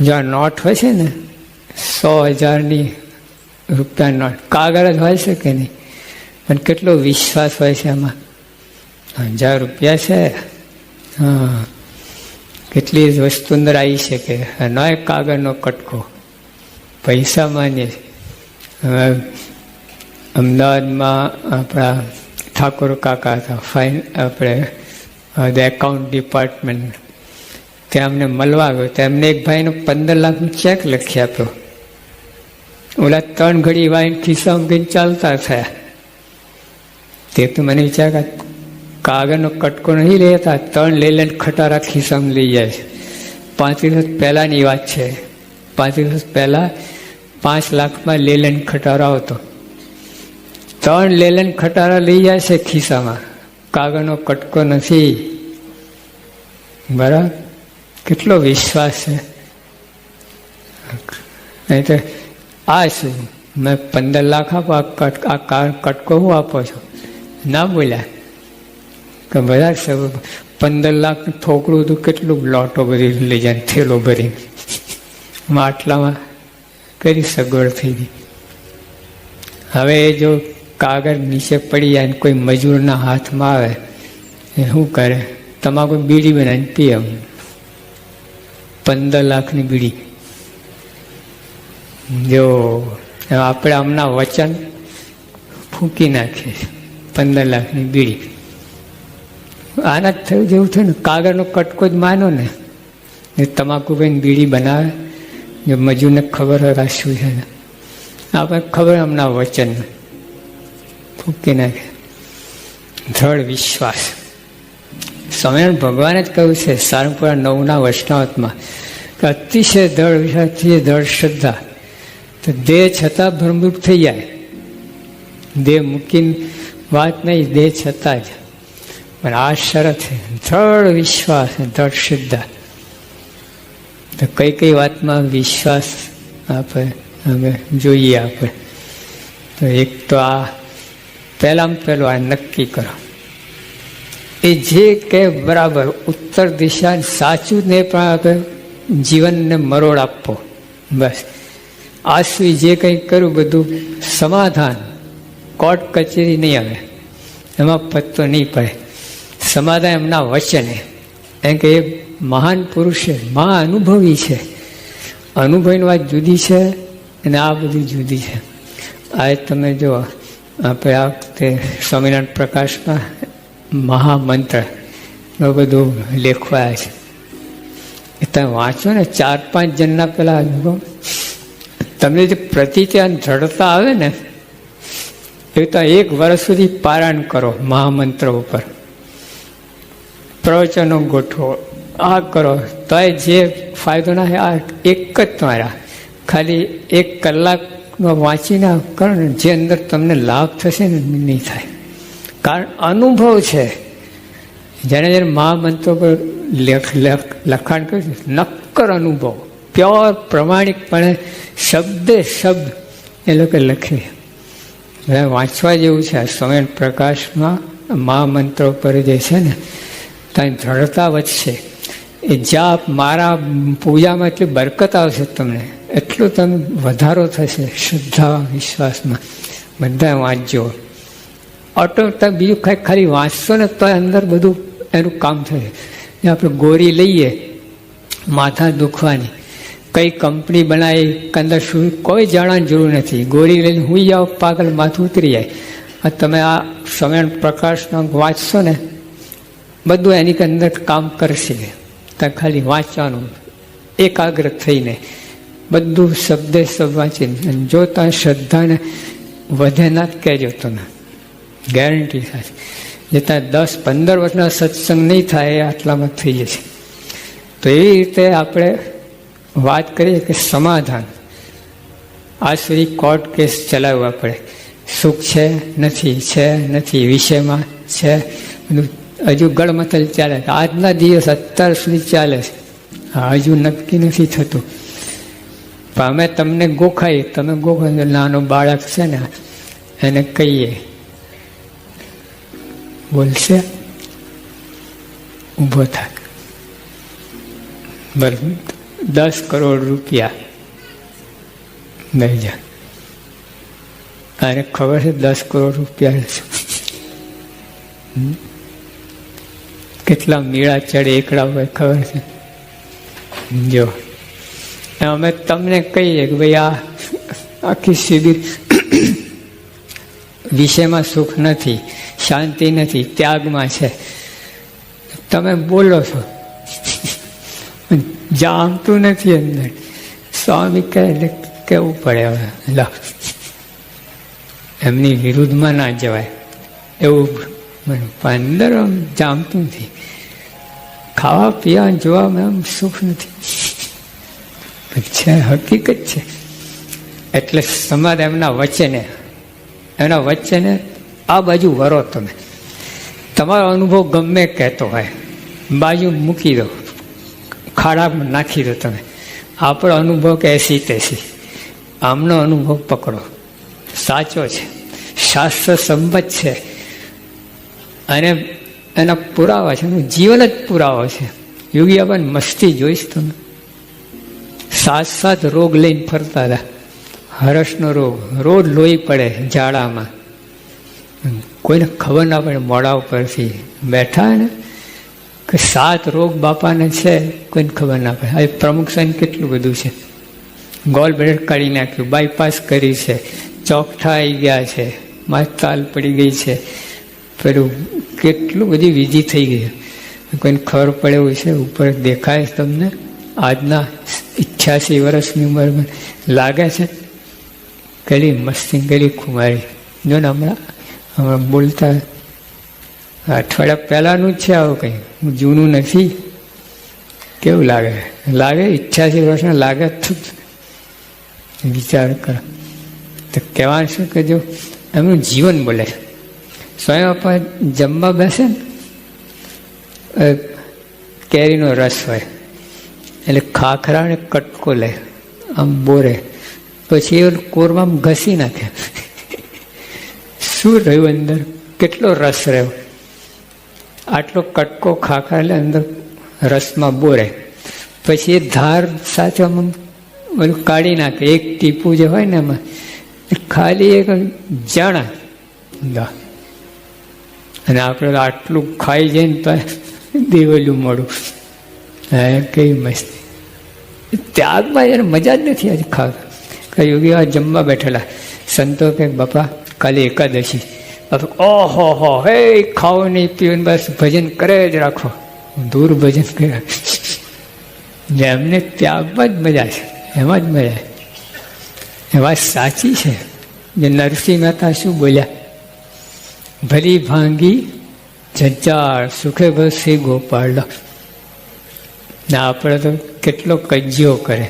જો આ નોટ હોય છે ને, સો હજારની રૂપિયા નોટ. કાગળ જ હોય છે કે નહીં? પણ કેટલો વિશ્વાસ હોય છે એમાં હજાર રૂપિયા છે? હા. કેટલી જ વસ્તુ અંદર આવી શકે. ન એક કાગળનો કટકો. પૈસા માન્ય હવે અમદાવાદમાં આપણા ઠાકોર કાકા હતા. ફાઇન આપણે એકાઉન્ટ ડિપાર્ટમેન્ટ ત્યાં અમને મળવા આવ્યો તો એમને એક ભાઈનો પંદર લાખનો ચેક લખી આપ્યો. ઓલા ત્રણ ઘડી વાઈન ખિસ્સામાં ગઈને ચાલતા થયા. તે તો મને વિચાર કે કાગળનો કટકો નહીં લેતા ત્રણ લઈ લઈને ખટારા ખિસ્સામાં લઈ જાય છે. પાંચ દિવસ પહેલાંની વાત છે. પાંચ દિવસ પહેલાં પાંચ લાખમાં લેલન ખટારો આવતો. ત્રણ લેલન ખટારા લઈ જાય છે ખિસ્સામાં. કાગળનો કટકો નથી. બરાબર? કેટલો વિશ્વાસ છે? નહીં તો આ શું? મેં પંદર લાખ આપો, આ કટકો હું આપો છો? ના બોલ્યા. કે બધા પંદર લાખ થોકડું હતું કેટલું લોટો ભરી લઈ જાય, થેલો ભરી. માટલામાં કરી સગવડ થઈ ગઈ. હવે એ જો કાગળ નીચે પડી જાય ને કોઈ મજૂરના હાથમાં આવે, એ શું કરે? તમાકુ બીડી બનાવીને પીએ પંદર લાખની બીડી. જો આપણે હમણાં વચન ફૂંકી નાખીએ, પંદર લાખની બીડી. આના જ થયું જેવું થયું ને, કાગળનો કટકો જ માનો ને ને તમાકુ ભાઈ બીડી બનાવે જો મજૂરને ખબર હોય શું છે આપણે ખબર હમણાં વચન ફૂંકી નાખે દ્રઢ વિશ્વાસ. સ્વામિનારાયણ ભગવાને જ કહ્યું છે, સારંગપુરા નવના વૈષ્ણવતમાં કે અતિશય દળ વિશ્વાસથી દળ શ્રદ્ધા, તો દેહ છતાં ભ્રમરૂપ થઈ જાય. દેહ મૂકીને વાત નહીં, દેહ છતાં જ. પણ આ શરત છે દળ વિશ્વાસ દળ શ્રદ્ધા. તો કઈ કઈ વાતમાં વિશ્વાસ આપણે હવે જોઈએ આપણે. તો એક તો આ, પહેલામાં પહેલું આ નક્કી કરો. એ જે કે બરાબર, ઉત્તર દિશા સાચું ને પણ આપણે જીવનને મરોડ આપવો. બસ. આ સુધી જે કંઈ કર્યું બધું સમાધાન કોર્ટ કચેરી નહીં આવે. એમાં પત્તો નહીં પડે. સમાધાન એમના વચને. એમ કે એ મહાન પુરુષ છે, મહા અનુભવી છે. અનુભવીની વાત જુદી છે અને આ બધી જુદી છે. આ તમે જો આપણે આ વખતે સ્વામિનારાયણ પ્રકાશમાં મહામંત્ર. એ બધું લેખવાયા છે. એ તમે વાંચો ને, ચાર પાંચ જણના પેલા તમને જે પ્રતિત્યાન ધડતા આવે ને, એ તો એક વર્ષ સુધી પારાયણ કરો મહામંત્ર ઉપર. પ્રવચનો ગોઠવો, આ કરો. તો જે ફાયદો ના આ એક જ તમારા. ખાલી એક કલાકનો વાંચીને કરો ને, જે અંદર તમને લાભ થશે ને નહીં થાય. કારણ અનુભવ છે. જેને જેને મહામંત્રો પર લેખ લેખ લખાણ કર્યું છે, નક્કર અનુભવ. પ્યોર પ્રમાણિકપણે શબ્દે શબ્દ એ લોકો લખે. વાંચવા જેવું છે આ સ્વયં પ્રકાશમાં મહામંત્રો પર જે છે ને ત્યાં દ્રઢતા વધશે. એ જાપ મારા પૂજામાં એટલી બરકત આવશે તમને. એટલું તમે વધારો થશે શ્રદ્ધા વિશ્વાસમાં. બધા વાંચજો. ઓટો તમે બીજું કંઈક ખાલી વાંચશો ને તો અંદર બધું એનું કામ થશે. જે આપણે ગોળી લઈએ, માથા દુખવાની. કઈ કંપની બનાવી, કંદર શું, કોઈ જાણવાની જરૂર નથી. ગોળી લઈને હું જાઓ, પાગલ માથું ઉતરી જાય. તમે આ સમયણ પ્રકાશનો વાંચશો ને, બધું એની અંદર કામ કરશે. ત્યાં ખાલી વાંચવાનું, એકાગ્ર થઈને. બધું શબ્દે શબ્દ વાંચીને. જો ત્યાં શ્રદ્ધાને વધે ના, કહેજો તમે. ગેરંટી સાથે જે ત્યાં દસ, પંદર વર્ષના સત્સંગ નહીં થાય એ આટલામાં થઈ જશે. તો એવી રીતે આપણે વાત કરીએ કે સમાધાન. આ સુધી કોર્ટ કેસ ચલાવવા પડે. સુખ છે, નથી છે, નથી, વિષયમાં છે. હજુ ગળમથલ ચાલે આજના દિવસ અત્યાર સુધી ચાલે છે. હજુ નક્કી નથી થતું. પણ અમે તમને ગોખાઈ તમે ગોખાઈ નાનો બાળક છે ને, એને કહીએ. બોલશે? ઊભો થાક. બરાબર દસ કરોડ રૂપિયા. લઈ જા. અને ખબર છે દસ કરોડ રૂપિયા કેટલા મીળા ચડે એકડા હોય ખબર છે? જો. અમે તમને કહીએ કે ભાઈ આ આખી શિબિર વિષયમાં સુખ નથી. શાંતિ નથી, ત્યાગમાં છે. તમે બોલો છો. જામતું નથી અંદર. સ્વામી કહે એટલે કેવું પડે હવે? લો. એમની વિરુદ્ધમાં ના જવાય. એવું અંદર આમ જામતું નથી. ખાવા પીવા જોવામાં આમ સુખ નથી. છે, હકીકત છે. એટલે સમાજ એમના વચ્ચેને એના વચ્ચેને આ બાજુ વરો તમે. તમારો અનુભવ ગમે કહેતો હોય, બાજુ મૂકી દો, ખાડામાં નાખી દો તમે. આપણો અનુભવ કે એસી તેસી? આમનો અનુભવ પકડો. સાચો છે. શાસ્ત્ર સંબંધ છે. અને એના પુરાવા છે. એનું જીવન જ પુરાવો છે. યોગી આપણ મસ્તી જોઈશ તમે. સાત સાત રોગ લઈને ફરતા હતા. હરસનો રોગ. રોજ લોહી પડે ઝાડામાં. કોઈને ખબર ના પડે મોડા ઉપરથી બેઠા ને કે સાત રોગ બાપાને છે, કોઈને ખબર ના પડે. હવે પ્રમુખ સાહેબ કેટલું બધું છે. ગોલ બ્લેડ કાઢી નાખ્યું બાયપાસ કરી છે. ચોકઠા આવી ગયા છે. માસ્તાલ પડી ગઈ છે. પેલું કેટલું બધી વિધિ થઈ ગઈ. કોઈને ખબર પડે એવું છે, ઉપર દેખાય તમને આજના અઠ્યાસી વર્ષની ઉંમરમાં. લાગે છે કેલી મસ્તી કેલી ખુમારી. જો ને હમણાં હમણાં બોલતા અઠવાડિયા પહેલાંનું જ છે આવું કંઈ. જૂનું નથી. કેવું લાગે? લાગે? અઠ્યાસી વર્ષના લાગે જ વિચાર કરો. તો કહેવાનું શું કે જો, એમનું જીવન બોલે સ્વયં આપણે જમવા બેસે ને કેરીનો રસ હોય. એટલે ખાખરાને કટકો લે. આમ બોરે. પછી એ કોરમાં ઘસી નાખે. શું રહ્યું અંદર? કેટલો રસ રહ્યો? આટલો કટકો ખાખા એટલે અંદર રસમાં બોરે. પછી એ ધાર સાથે બધું કાઢી નાખે. એક ટીપું જે હોય ને એમાં ખાલી એક જાણા. અને આપણે આટલું ખાઈ જઈને તો દેવેલું મળું હા, કેવી મસ્તી. ત્યાગમાં યાર મજા જ નથી આજે ખાવા. કઈ યોગી આ જમવા બેઠેલા. સંતો કે, બાપા કાલે એકાદશી. ઓહો હો, હે ખાવ નહીં પીવું બસ ભજન કરે જ રાખો. દૂર ભજન કર્યા એમને ત્યાગમાં જ મજા છે, એમાં જ મજા એ વાત સાચી છે જે નરસિંહ મહેતા શું બોલ્યા? ભલી ભાંગી જજાળ, સુખે ભસી ગોપાળ ને આપણે તો કેટલો કજ્યો કરે.